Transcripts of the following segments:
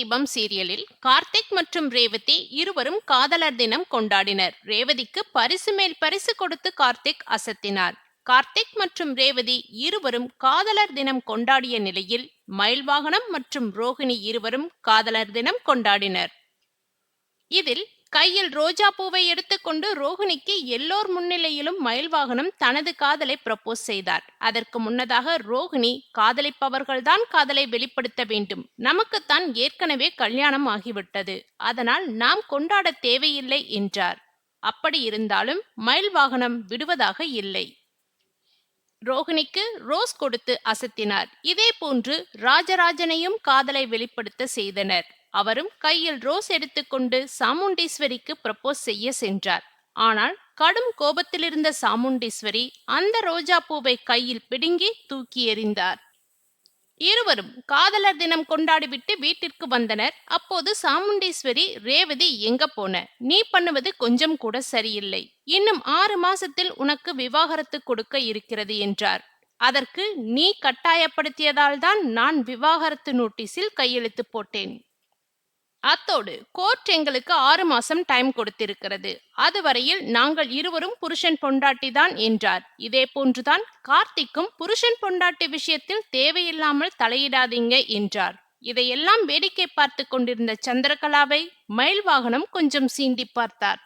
தீபம் சீரியலில் கார்த்திக் மற்றும் ரேவதி இருவரும் காதலர் தினம் கொண்டாடினர். ரேவதிக்கு பரிசு மேல் பரிசு கொடுத்து கார்த்திக் அசத்தினார். கார்த்திக் மற்றும் ரேவதி இருவரும் காதலர் தினம் கொண்டாடிய நிலையில் மயில்வாகனம் மற்றும் ரோகிணி இருவரும் காதலர் தினம் கொண்டாடினர். இதில் கையில் ரோஜா பூவை எடுத்துக்கொண்டு ரோகிணிக்கு எல்லோர் முன்னிலையிலும் மயில்வாகனம் தனது காதலை ப்ரப்போஸ் செய்தார். அதற்கு முன்னதாக ரோகிணி காதலிப்பவர்கள்தான் காதலை வெளிப்படுத்த வேண்டும். நமக்குத்தான் ஏற்கனவே கல்யாணம் ஆகிவிட்டது. அதனால் நாம் கொண்டாட தேவையில்லை என்றார். அப்படி இருந்தாலும் மயில்வாகனம் விடுவதாக இல்லை. ரோகிணிக்கு ரோஸ் கொடுத்து அசத்தினார். இதே போன்று ராஜராஜனையும் காதலை வெளிப்படுத்த செய்தனர். அவரும் கையில் ரோஸ் எடுத்துக்கொண்டு சாமுண்டீஸ்வரிக்கு ப்ரப்போஸ் செய்ய சென்றார். ஆனால் கடும் கோபத்திலிருந்த சாமுண்டீஸ்வரி அந்த ரோஜா பூவை கையில் பிடுங்கி தூக்கி எறிந்தார். இருவரும் காதலர் தினம் கொண்டாடிவிட்டு வீட்டிற்கு வந்தனர். அப்போது சாமுண்டீஸ்வரி ரேவதி எங்க போன? நீ பண்ணுவது கொஞ்சம் கூட சரியில்லை. இன்னும் ஆறு மாசத்தில் உனக்கு விவாகரத்து கொடுக்க இருக்கிறது என்றார். அதற்கு நீ கட்டாயப்படுத்தியதால் தான் நான் விவாகரத்து நோட்டீஸில் கையெழுத்து போட்டேன். அத்தோடு கோர்ட் எங்களுக்கு ஆறு மாசம் டைம் கொடுத்திருக்கிறது. அதுவரையில் நாங்கள் இருவரும் புருஷன் பொண்டாட்டி தான் என்றார். இதே போன்றுதான் கார்த்திக்கும் புருஷன் பொண்டாட்டி விஷயத்தில் தேவையில்லாமல் தலையிடாதீங்க என்றார். இதையெல்லாம் வேடிக்கை பார்த்து கொண்டிருந்த சந்திரகலாவை மயில் வாகனம் கொஞ்சம் சீண்டி பார்த்தார்.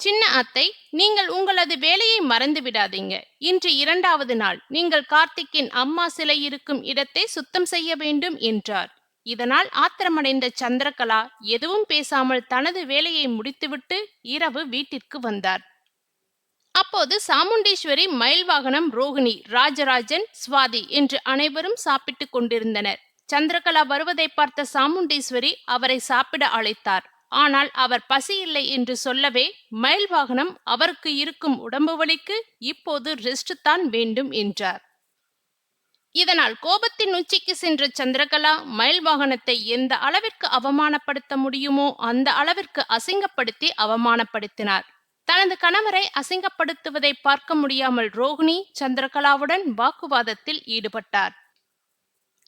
சின்ன அத்தை நீங்கள் உங்களது வேலையை மறந்து விடாதீங்க. இன்று இரண்டாவது நாள். நீங்கள் கார்த்திக்கின் அம்மா சிலை இருக்கும் இடத்தை சுத்தம் செய்ய வேண்டும் என்றார். இதனால் ஆத்திரமடைந்த சந்திரகலா எதுவும் பேசாமல் தனது வேலையை முடித்துவிட்டு இரவு வீட்டிற்கு வந்தார். அப்போது சாமுண்டீஸ்வரி மயில் வாகனம் ரோகிணி ராஜராஜன் சுவாதி என்று அனைவரும் சாப்பிட்டுக் கொண்டிருந்தனர். சந்திரகலா வருவதை பார்த்த சாமுண்டீஸ்வரி அவரை சாப்பிட அழைத்தார். ஆனால் அவர் பசி இல்லை என்று சொல்லவே மயில் வாகனம் அவருக்கு இருக்கும் உடம்பு வலிக்கு இப்போது ரெஸ்ட் தான் வேண்டும் என்றார். இதனால் கோபத்தின் உச்சிக்கு சென்ற சந்திரகலா மயில் வாகனத்தை எந்த அளவிற்கு அவமானப்படுத்த முடியுமோ அந்த அளவிற்கு அசிங்கப்படுத்தி அவமானப்படுத்தினார். தனது கணவரை அசிங்கப்படுத்துவதை பார்க்க முடியாமல் ரோகிணி சந்திரகலாவுடன் வாக்குவாதத்தில் ஈடுபட்டார்.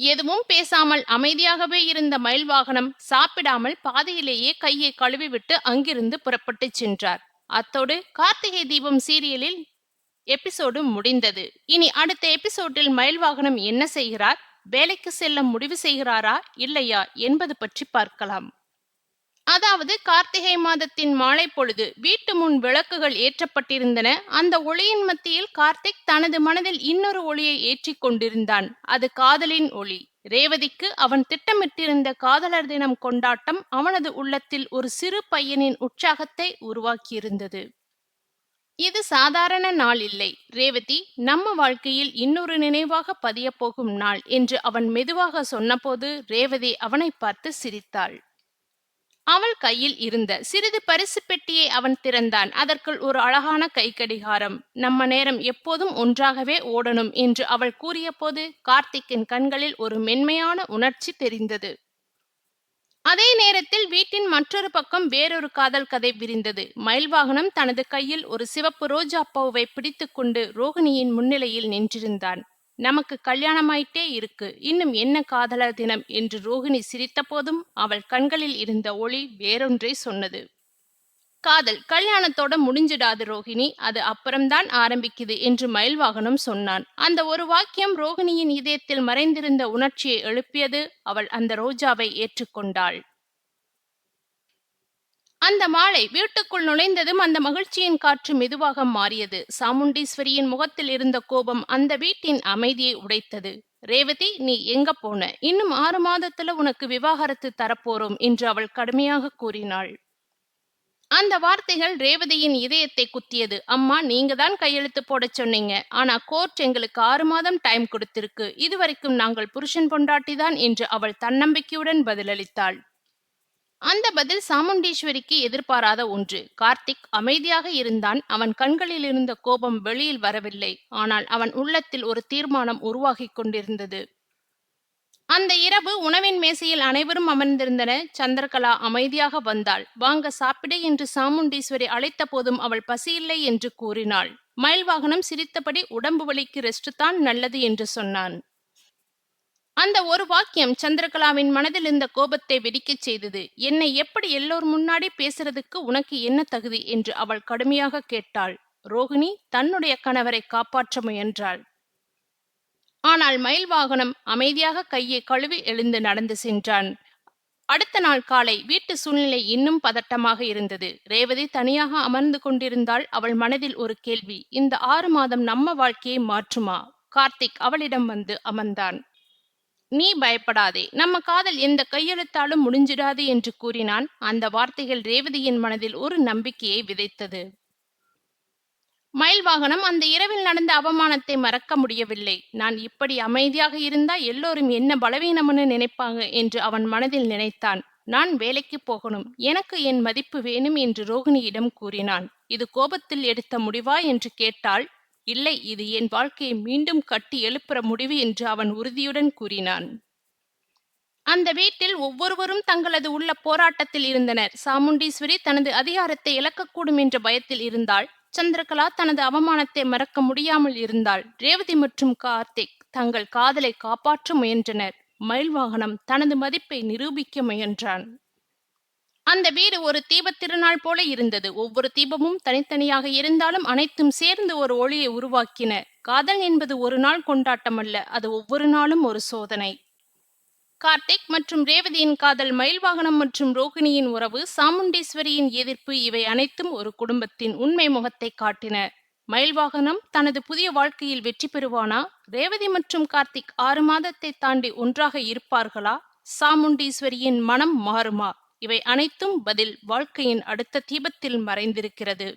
எதுவும் பேசாமல் அமைதியாகவே இருந்த மயில் வாகனம் சாப்பிடாமல் பாதையிலேயே கையை கழுவிவிட்டு அங்கிருந்து புறப்பட்டு சென்றார். அத்தோடு கார்த்திகை தீபம் சீரியலில் எபிசோடு முடிந்தது. இனி அடுத்த எபிசோடில் மயில் வாகனம் என்ன செய்கிறார்? வேலைக்கு செல்ல முடிவு செய்கிறாரா? இல்லையா? என்பது பற்றி பார்க்கலாம். அதாவது கார்த்திகை மாதத்தின் மாலை பொழுது வீட்டு முன் விளக்குகள் ஏற்றப்பட்டிருந்தன. அந்த ஒளியின் மத்தியில் கார்த்திக் தனது மனதில் இன்னொரு ஒளியை ஏற்றி கொண்டிருந்தான். அது காதலின் ஒளி. ரேவதிக்கு அவன் திட்டமிட்டிருந்த காதலர் தினம் கொண்டாட்டம் அவனது உள்ளத்தில் ஒரு சிறு பையனின் உற்சாகத்தை உருவாக்கியிருந்தது. இது சாதாரண நாள் இல்லை. ரேவதி நம்ம வாழ்க்கையில் இன்னொரு நினைவாக பதியப் போகும் நாள் என்று அவன் மெதுவாக சொன்னபோது ரேவதி அவனை பார்த்து சிரித்தாள். அவள் கையில் இருந்த சிறிது பரிசு பெட்டியை அவன் திறந்தான். அதற்குள் ஒரு அழகான கைக்கடிகாரம் நம்ம நேரம் எப்போதும் ஒன்றாகவே ஓடணும் என்று அவள் கூறியபோது கார்த்திக்கின் கண்களில் ஒரு மென்மையான உணர்ச்சி தெரிந்தது. அதே நேரத்தில் வீட்டின் மற்றொரு பக்கம் வேறொரு காதல் கதை விரிந்தது. மயில்வாகனம் தனது கையில் ஒரு சிவப்பு ரோஜா பூவை பிடித்துக்கொண்டு ரோகிணியின் முன்னிலையில் நின்றிருந்தான். நமக்கு கல்யாணமாயிட்டே இருக்கு. இன்னும் என்ன காதலர் தினம்? என்று ரோகிணி சிரித்த போதும் அவள் கண்களில் இருந்த ஒளி வேறொன்றை சொன்னது. காதல் கல்யாணத்தோட முடிஞ்சிடாது ரோகிணி அது அப்புறம்தான் ஆரம்பிக்குது என்று மயில்வாகனம் சொன்னான். அந்த ஒரு வாக்கியம் ரோகிணியின் இதயத்தில் மறைந்திருந்த உணர்ச்சியை எழுப்பியது அவள் அந்த ரோஜாவை ஏற்றுக்கொண்டாள். அந்த மாலை வீட்டுக்குள் நுழைந்ததும் அந்த மகிழ்ச்சியின் காற்று மெதுவாக மாறியது. சாமுண்டீஸ்வரியின் முகத்தில் இருந்த கோபம் அந்த வீட்டின் அமைதியை உடைத்தது. ரேவதி நீ எங்க போன? இன்னும் ஆறு மாதத்துல உனக்கு விவாகரத்து தரப்போறோம் என்று அவள் கடுமையாக கூறினாள். அந்த வார்த்தைகள் ரேவதியின் இதயத்தை குத்தியது. அம்மா நீங்க தான் கையெழுத்து போட சொன்னீங்க. ஆனா கோர்ட் எங்களுக்கு ஆறு மாதம் டைம் கொடுத்திருக்கு. இதுவரைக்கும் நாங்கள் புருஷன் பொண்டாட்டி தான் என்று அவள் தன்னம்பிக்கையுடன் பதிலளித்தாள். அந்த பதில் சாமுண்டீஸ்வரிக்கு எதிர்பாராத ஒன்று. கார்த்திக் அமைதியாக இருந்தான். அவன் கண்களில் இருந்த கோபம் வெளியில் வரவில்லை. ஆனால் அவன் உள்ளத்தில் ஒரு தீர்மானம் உருவாகிக் கொண்டிருந்தது. அந்த இரவு உணவின் மேசையில் அனைவரும் அமர்ந்திருந்தன. சந்திரகலா அமைதியாக வந்தாள். வாங்க சாப்பிடு என்று சாமுண்டீஸ்வரி அழைத்த போதும் அவள் பசியில்லை என்று கூறினாள். மயில் வாகனம் சிரித்தபடி உடம்பு வலிக்கு ரெஸ்ட் தான் நல்லது என்று சொன்னான். அந்த ஒரு வாக்கியம் சந்திரகலாவின் மனதில் இருந்த கோபத்தை வெடிக்கச் செய்தது. என்னை எப்படி எல்லோர் முன்னாடி பேசுறதுக்கு உனக்கு என்ன தகுதி? என்று அவள் கடுமையாக கேட்டாள். ரோகிணி தன்னுடைய கணவரை காப்பாற்ற முயன்றாள். ஆனால் மயில் வாகனம் அமைதியாக கையை கழுவி எழுந்து நடந்து சென்றான். அடுத்த நாள் காலை வீட்டு சூழ்நிலை இன்னும் பதட்டமாக இருந்தது. ரேவதி தனியாக அமர்ந்து கொண்டிருந்தால் அவள் மனதில் ஒரு கேள்வி இந்த ஆறு மாதம் நம்ம வாழ்க்கையை மாற்றுமா? கார்த்திக் அவளிடம் வந்து அமர்ந்தான். நீ பயப்படாதே நம்ம காதல் எந்த கையெழுத்தாலும் முடிஞ்சிடாது என்று கூறினான். அந்த வார்த்தைகள் ரேவதியின் மனதில் ஒரு நம்பிக்கையை விதைத்தது. மயில் வாகனம் அந்த இரவில் நடந்த அவமானத்தை மறக்க முடியவில்லை. நான் இப்படி அமைதியாக இருந்தா எல்லோரும் என்ன பலவீனம்னு நினைப்பாங்க என்று அவன் மனதில் நினைத்தான். நான் வேலைக்கு போகணும். எனக்கு என் மதிப்பு வேணும் என்று ரோகிணியிடம் கூறினான். இது கோபத்தில் எடுத்த முடிவா என்று கேட்டால் இல்லை இது என் வாழ்க்கையை மீண்டும் கட்டி எழுப்புற முடிவு என்று அவன் உறுதியுடன் கூறினான். அந்த வீட்டில் ஒவ்வொருவரும் தங்களது உள்ள போராட்டத்தில் இருந்தனர். சாமுண்டீஸ்வரி தனது அதிகாரத்தை இழக்கக்கூடும் என்ற பயத்தில் இருந்தாள். சந்திரகலா தனது அவமானத்தை மறக்க முடியாமல் இருந்தால் ரேவதி மற்றும் கார்த்திக் தங்கள் காதலை காப்பாற்ற முயன்றனர். மயில் வாகனம் தனது மதிப்பை நிரூபிக்க முயன்றான். அந்த வீடு ஒரு தீபத் திருநாள் போல இருந்தது. ஒவ்வொரு தீபமும் தனித்தனியாக இருந்தாலும் அனைத்தும் சேர்ந்து ஒரு ஒளியை உருவாக்கின. காதல் என்பது ஒரு நாள் கொண்டாட்டம் அல்ல அது ஒவ்வொரு நாளும் ஒரு சோதனை. கார்த்திக் மற்றும் ரேவதியின் காதல் மயில் வாகனம் மற்றும் ரோகிணியின் உறவு சாமுண்டீஸ்வரியின் எதிர்ப்பு இவை அனைத்தும் ஒரு குடும்பத்தின் உண்மை முகத்தை காட்டின. மயில் வாகனம் தனது புதிய வாழ்க்கையில் வெற்றி பெறுவானா? ரேவதி மற்றும் கார்த்திக் ஆறு மாதத்தை தாண்டி ஒன்றாக இருப்பார்களா? சாமுண்டீஸ்வரியின் மனம் மாறுமா? இவை அனைத்தும் பதில் வாழ்க்கையின் அடுத்த தீபத்தில் மறைந்திருக்கிறது.